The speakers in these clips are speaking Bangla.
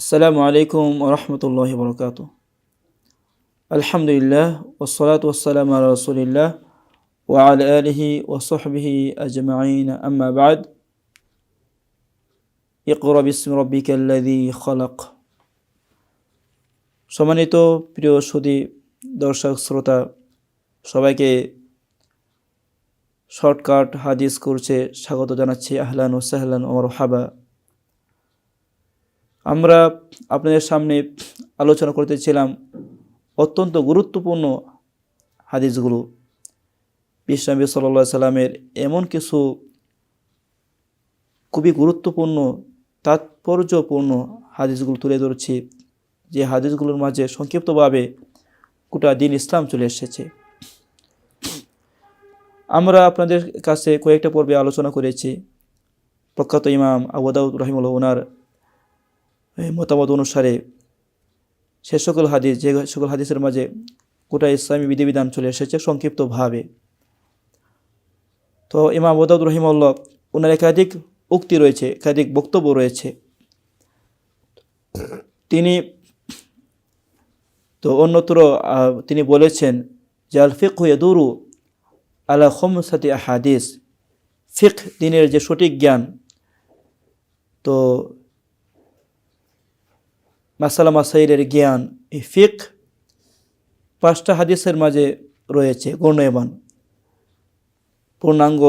আসসালামু আলাইকুম রহমতুল্লাহ বরকাত আলহামদুলিল্লাহ ওসলাত ওসালাম রসুলিল্লাহ ও আল আলহি ওসহবিহি আজমাইন আম্মাবাদ ইকরব ইসম রব্বিকাল্লাদি খলক সম্মানিত প্রিয় সুদী দর্শক, শ্রোতা, সবাইকে শর্টকাট হাদিস করছে স্বাগত জানাচ্ছি। আহলান ও সাহলান ওমর হাবা আমরা আপনাদের সামনে আলোচনা করতেছিলাম অত্যন্ত গুরুত্বপূর্ণ হাদিসগুলো। বিশ্বনবী সাল্লা সাল্লামের এমন কিছু খুবই গুরুত্বপূর্ণ, তাৎপর্যপূর্ণ হাদিসগুলো তুলে ধরছি, যে হাদিসগুলোর মাঝে সংক্ষিপ্তভাবে গোটা দিন ইসলাম চলে এসেছে। আমরা আপনাদের কাছে কয়েকটা পর্বে আলোচনা করেছি। প্রখ্যাত ইমাম আবুদাউদ রহিমুল্লাহ ওনার মতামত অনুসারে সে সকল হাদিস, যে সকল হাদিসের মাঝে গোটা ইসলামী বিধিবিধান চলে এসেছে সংক্ষিপ্তভাবে। তো ইমাম আবুদাউদ রহিমুল্লাহ ওনার একাধিক উক্তি রয়েছে, একাধিক বক্তব্য রয়েছে। তিনি তো অন্যত্র তিনি বলেছেন যে, আল ফিক দুরু আলা খমসাতি হাদিস ফিক দিনের যে সঠিক জ্ঞান, তো মাসালা মাসাইলের জ্ঞান ফিক পাঁচটা হাদিসের মাঝে রয়েছে গণ্যমান পূর্ণাঙ্গ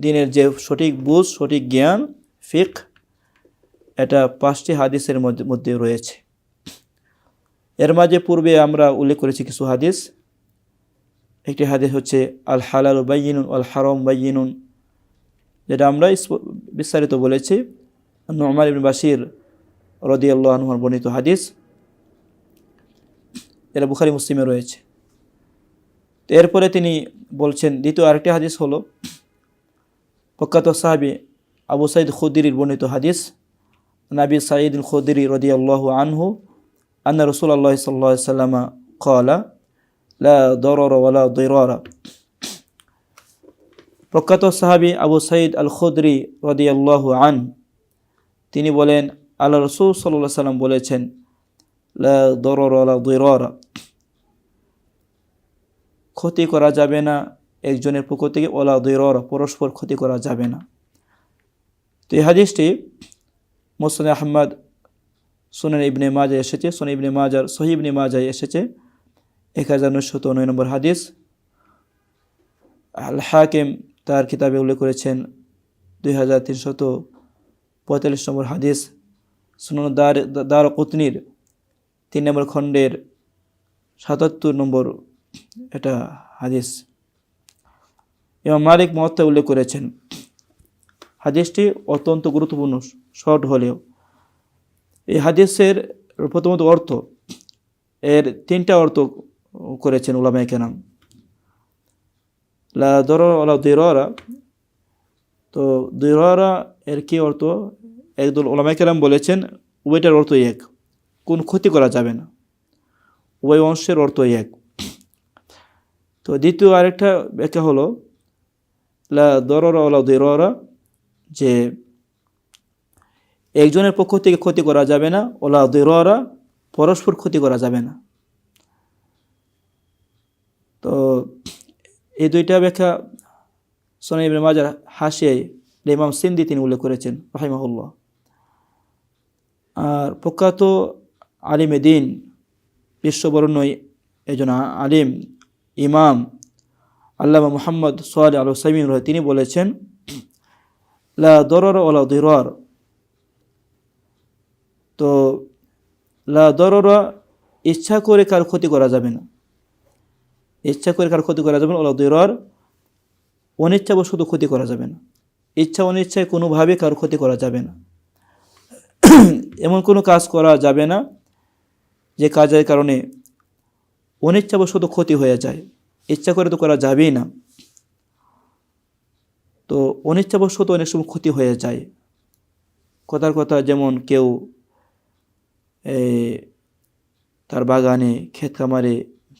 দিনের যে সঠিক বুঝ, সঠিক জ্ঞান, ফিক, এটা পাঁচটি হাদিসের মধ্যে রয়েছে। এর মাঝে পূর্বে আমরা উল্লেখ করেছি কিছু হাদিস। একটি হাদিস হচ্ছে, আল হালাল বাইনুন আল হারম বাইনুন যেটা আমরা বিস্তারিত বলেছি। নোমার বাসির রদি আল্লাহ আনহার বর্ণিত হাদিস। এটা বুখারি মুসলিমে রয়েছে। তো এরপরে তিনি বলছেন, দ্বিতীয় আরেকটি হাদিস হলো, প্রখ্যাত সাহাবি আবু সাইদ খুদিরির বর্ণিত হাদিস নাবি সাঈদ খুদিরি রদি আল্লাহ আনহু, আন্না রসুল আল্লাহ সাল্লাহ সাল্লামা কলা লা প্রখ্যাত সাহাবি আবু সাইদ আল খুদরি রদি আল্লাহ আন, তিনি বলেন আল্লাহ রসুল সাল্লাহ সাল্লাম বলেছেন দরর ক্ষতি করা যাবে না, একজনের পক্ষ থেকে ওলা দৈর পরস্পর ক্ষতি করা যাবে না। তো এই হাদিসটি মোসন আহমদ, সোনেন ইবনে মাজায় এসেছে সোন ইবনে মাজার সহিবনে মাজায় এসেছে এক হাজার নশত নয় নম্বর হাদিস। আল হাকিম তার কিতাবে উল্লেখ করেছেন, দুই হাজার তিনশত পঁয়তাল্লিশ নম্বর হাদিস। সুনন দার দার কুতনির তিন নম্বর খণ্ডের সাতাত্তর নম্বর এটা হাদিস। এবং মালিক মহত্তা উল্লেখ করেছেন, হাদিসটি অত্যন্ত গুরুত্বপূর্ণ, শর্ট হলেও। এই হাদিসের প্রথমত অর্থ, এর তিনটা অর্থ করেছেন ওলামাই কেনাম লা দর ওলা দৈরা তো দৈরা এর কি অর্থ? একদল ওলামাই কেরাম বলেছেন, উভয়টার অর্থ এক। কোন ক্ষতি করা যাবে না। উভয় অংশের অর্থ এক। তো দ্বিতীয় আরেকটা ব্যাখ্যা হলো, লা দররা ওলা দৈরা যে একজনের পক্ষ থেকে ক্ষতি করা যাবে না, ওলা দৈরা পরস্পর ক্ষতি করা যাবে না। তো এই দুইটা ব্যাখ্যা সোনাই ইবনে মাজার হাসিয়াই ইমাম সিন্দি তিনি উল্লেখ করেছেন, রাহিমাহুল্লাহ। আর প্রখ্যাত আলিমে দিন বিশ্ববরণ্য একজন আলিম, ইমাম আল্লামা মোহাম্মদ সোয়াল আল সাইমিন রহ। তিনি বলেছেন, লা দরর ওলা দিরর। তো লা দরর ইচ্ছা করে কার ক্ষতি করা যাবে না। ইচ্ছা করে কার ক্ষতি করা যাবে না ওলা দিরর অনিচ্ছাবশত ক্ষতি করা যাবে না। ইচ্ছা অনিচ্ছায় কোনোভাবে কার ক্ষতি করা যাবে না। এমন কোনো কাজ করা যাবে না যে কাজের কারণে অনিচ্ছাবশত ক্ষতি হয়ে যায়। ইচ্ছা করে তো করা যাবেই না। তো অনিচ্ছাবশত অনেক সময় ক্ষতি হয়ে যায়। কথার কথা যেমন কেউ তার বাগানে ক্ষেত খামারে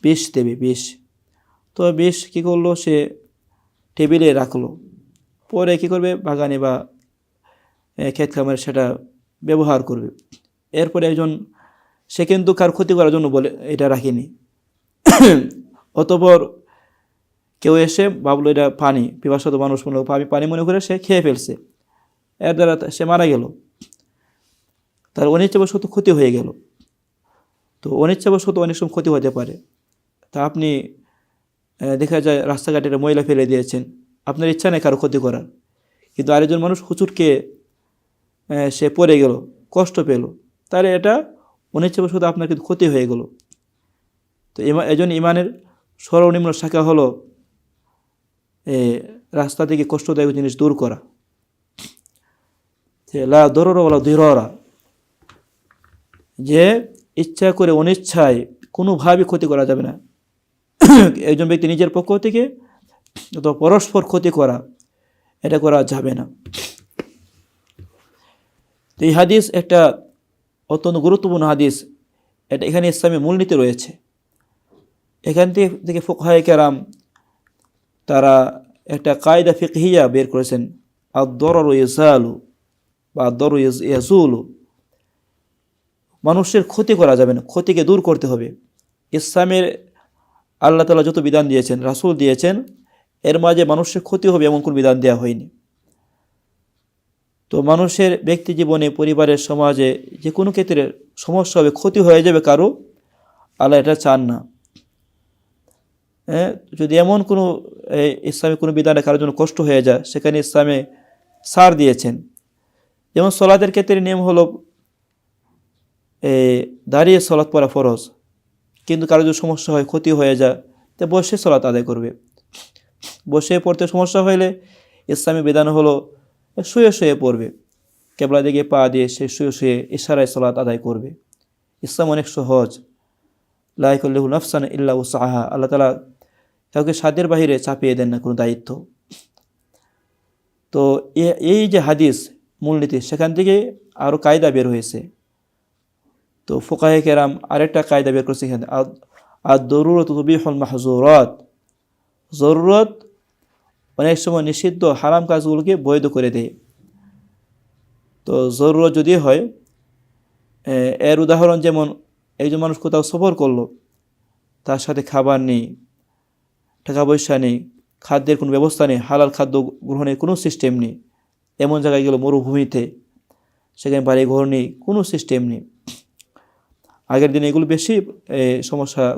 বিষ দেবে, বিষ। তো বিষ কী করল? সে টেবিলে রাখল। পরে কী করবে? বাগানে বা ক্ষেত খামারে সেটা ব্যবহার করবে। এরপরে একজন, সে কিন্তু কার ক্ষতি করার জন্য বলে, এটা রাখিনি। অতপর কেউ এসে ভাবলো, এটা পানি, পিপাসত মানুষ মনে আমি পানি মনে করে সে খেয়ে ফেলছে। এর দ্বারা সে মারা গেল। তার অনিচ্ছাবশত ক্ষতি হয়ে গেল। তো অনিচ্ছাবশত অনেক সময় ক্ষতি হতে পারে। তা আপনি দেখা যায় রাস্তাঘাটে ময়লা ফেলে দিয়েছেন। আপনার ইচ্ছা নেই কারও ক্ষতি করার। কিন্তু আরেকজন মানুষ হুচুটকে সে পড়ে গেল কষ্ট পেল। তাহলে এটা অনিচ্ছাবশত আপনার কিন্তু ক্ষতি হয়ে গেল। তো এজন ইমানের সর্বনিম্ন শাখা হলো এ, রাস্তা থেকে কষ্টদায়ক জিনিস দূর করা। লা দরর দিররা যে ইচ্ছা করে অনিচ্ছায় কোনোভাবে ক্ষতি করা যাবে না। একজন ব্যক্তি নিজের পক্ষ থেকে অথবা পরস্পর ক্ষতি করা এটা করা যাবে না। তো এই হাদিস একটা অত্যন্ত গুরুত্বপূর্ণ হাদিস। এটা এখানে ইসলামী মূলনীতি রয়েছে। এখান থেকে ফোকাহায় কেরাম তারা একটা কায়দা ফিকহিয়া বের করেছেন। আদর ইসালু বা আদর ইয়াজুলু। মানুষের ক্ষতি করা যাবে না, ক্ষতিকে দূর করতে হবে। ইসলামের আল্লাহ তালা যত বিধান দিয়েছেন, রাসূল দিয়েছেন, এর মাঝে মানুষের ক্ষতি হবে এমন কোনো বিধান দেওয়া হয়নি। তো মানুষের ব্যক্তি জীবনে পরিবারের সমাজে যে কোনো ক্ষেত্রে সমস্যা হবে ক্ষতি হয়ে যাবে কারও আল্লাহ এটা চান না। হ্যাঁ যদি এমন কোনো ইসলামে কোনো বিধানে কারোর জন্য কষ্ট হয়ে যায় সেখানে ইসলামে সার দিয়েছেন। যেমন সলাতের ক্ষেত্রে নিয়ম হলো এ, দাঁড়িয়ে সলাৎ পড়া ফরজ। কিন্তু কারও যদি সমস্যা হয় ক্ষতি হয়ে যায় তো বসে সলাৎ আদায় করবে। বসে পড়তে সমস্যা হইলে ইসলামী বিধান হলো শুয়ে শুয়ে পড়বে। কেবলা দিকে পা দিয়ে সে শুয়ে শুয়ে ইশারায় সলাৎ আদায় করবে। ইসলাম অনেক সহজ। লাইকুল্লাহ নফসান ইল্লা সাহা আল্লাহ তালা কাউকে সাধ্যের বাহিরে চাপিয়ে দেন না কোনো দায়িত্ব। তো এই যে হাদিস, মূলনীতি, সেখান থেকে আরও কায়দা বের হয়েছে। তো ফোকাহে কেরাম আরেকটা কায়দা বের করছে এখানে। আর দরুরত তবিহল মাহজুরত জরুরত অনেক সময় নিষিদ্ধ হারাম কাজগুলোকে বৈধ করে দেয়। তো জরুরত যদি হয় এর উদাহরণ যেমন একজন মানুষ কোথাও সফর করল তার সাথে খাবার নেই টাকা পয়সা নেই খাদ্যের কোনো ব্যবস্থা নেই হালাল খাদ্য গ্রহণের কোনো সিস্টেম নেই এমন জায়গায় গেলো মরুভূমিতে সেখানে বাড়ি ঘর নেই কোনো সিস্টেম নেই। আগের দিনে এগুলো বেশি সমস্যা এ,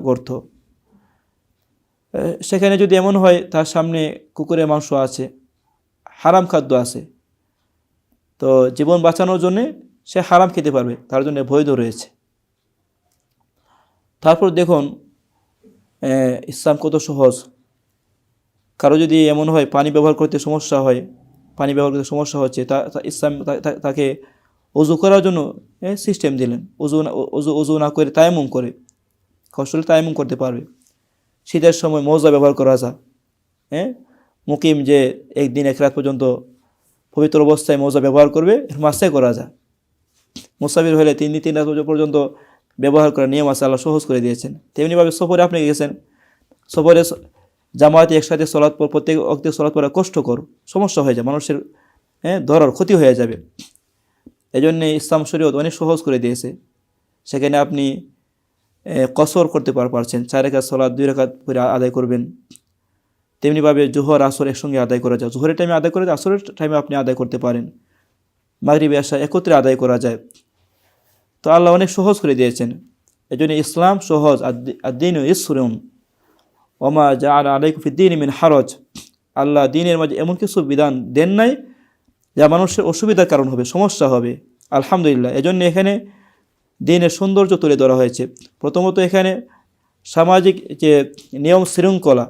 সেখানে যদি এমন হয়, তার সামনে কুকুরের মাংস আছে, হারাম খাদ্য আছে। তো জীবন বাঁচানোর জন্যে সে হারাম খেতে পারবে, তার জন্য বৈধ রয়েছে। তারপর দেখুন ইসলাম কত সহজ। কারও যদি এমন হয়, পানি ব্যবহার করতে সমস্যা হয়, পানি ব্যবহার করতে সমস্যা হচ্ছে, তা ইসলাম তাকে অজু করার জন্য সিস্টেম দিলেন। অজু না অজু অজু না করে তায়ামুম করে, কষ্ট তায়ামুম করতে পারবে। শীতের সময় মৌজা ব্যবহার করা যায়। হ্যাঁ? মুকিম যে একদিন এক রাত পর্যন্ত পবিত্র অবস্থায় মৌজা ব্যবহার করবে মাসে করা যায়। মুসাফির হলে তিন দিন তিন রাত পর্যন্ত ব্যবহার করার নিয়ম আছে, আল্লাহ সহজ করে দিয়েছেন। তেমনিভাবে সফরে আপনি গেছেন। সফরে জামায়াতে একসাথে সলাৎ পর প্রত্যেক অক্তে সলাৎ পড়া কষ্টকর, সমস্যা হয়ে যায়, মানুষের হ্যাঁ ধরার ক্ষতি হয়ে যাবে। এই জন্যে ইসলাম শরীয়ত অনেক সহজ করে দিয়েছে। সেখানে আপনি কসর করতে পারছেন। চার রেখাত সলাৎ দুই রেখাত করে আদায় করবেন। তেমনিভাবে জোহর, আসর একসঙ্গে আদায় করা যায়। জোহরের টাইমে আদায় করে আসরের টাইমে আপনি আদায় করতে পারেন। মাগরিবে আসা একত্রে আদায় করা যায়। তো আল্লাহ অনেক সহজ করে দিয়েছেন। এই জন্য ইসলাম সহজ, আর দিন ইসরুম। ওমা যা আলাইকুফিদ্দিন মিন হারজ। আল্লাহ দিনের মাঝে এমন কিছু বিধান দেন নাই, যা মানুষের অসুবিধার কারণ হবে, সমস্যা হবে। আলহামদুলিল্লাহ। এজন্য এখানে দিনের সৌন্দর্য তুলে ধরা হয়েছে। প্রথমত এখানে সামাজিক যে নিয়ম শৃঙ্খলা,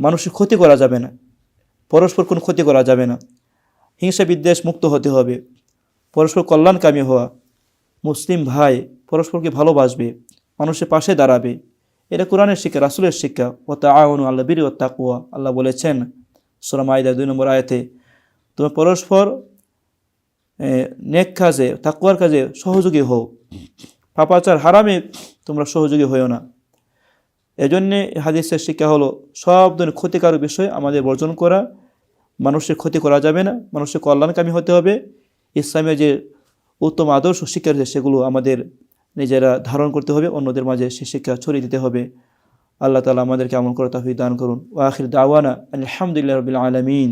মানুষের ক্ষতি করা যাবে না, পরস্পর কোনো ক্ষতি করা যাবে না, হিংসা বিদ্বেষ মুক্ত হতে হবে, পরস্পর কল্যাণকামী হওয়া, মুসলিম ভাই পরস্পরকে ভালোবাসবে, মানুষের পাশে দাঁড়াবে। এটা কোরআনের শিক্ষা, রাসুলের শিক্ষা ও তা আওয়ানু আল্লাহ বীর ও তাকুয়া, আল্লাহ বলেছেন সোরাম আয়দা দুই নম্বর আয়াতে তুমি পরস্পর নেক কাজে তাকুয়ার কাজে সহযোগী হও। পাপাচার হারামে তোমরা সহযোগী হইও না। এজন্যে হাদিসের শিক্ষা হলো, সব ধরনের ক্ষতিকারক বিষয় আমাদের বর্জন করা। মানুষের ক্ষতি করা যাবে না, মানুষের কল্যাণকামী হতে হবে। ইসলামের যে উত্তম আদর্শ শিক্ষা রয়েছে, সেগুলো আমাদের নিজেরা ধারণ করতে হবে, অন্যদের মাঝে সে শিক্ষা ছড়িয়ে দিতে হবে। আল্লাহ তালা আমাদেরকে আমল করে তাফি দান করুন। ও আখির দাওয়ানা আলহামদুলিল্লাহ রবিল আলমিন।